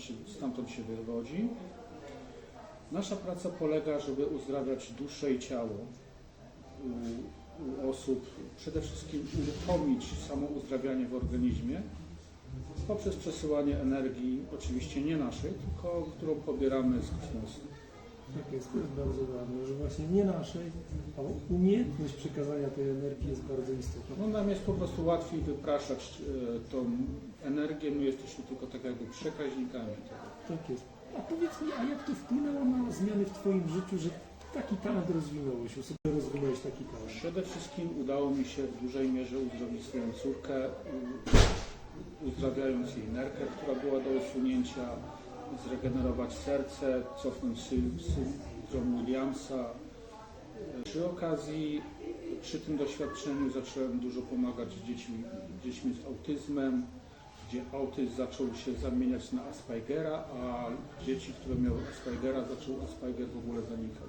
stamtąd się, stamtąd się wywodzi. Nasza praca polega, żeby uzdrawiać duszę i ciało u, u osób, przede wszystkim uruchomić samo uzdrawianie w organizmie poprzez przesyłanie energii, oczywiście nie naszej, tylko którą pobieramy z kosmosu. Tak jest, to jest bardzo ważne, że właśnie nie naszej, umiejętność przekazania tej energii jest bardzo istotna. No nam jest po prostu łatwiej wypraszać e, tą energię, my jesteśmy tylko tak jakby przekaźnikami tego. Tak jest. A powiedz mi, a jak to wpłynęło na zmiany w Twoim życiu, że taki talent rozwinąłeś, u sobie rozwinąłeś taki talent? Przede wszystkim udało mi się w dużej mierze uzdrowić swoją córkę, uzdrawiając jej nerkę, która była do usunięcia, zregenerować serce, cofnąć sy- syndrom Williamsa. Przy okazji, przy tym doświadczeniu zacząłem dużo pomagać dziećmi, dziećmi z autyzmem, gdzie autyzm zaczął się zamieniać na Aspergera, a dzieci, które miały Aspergera, zaczął Asperger w ogóle zanikać.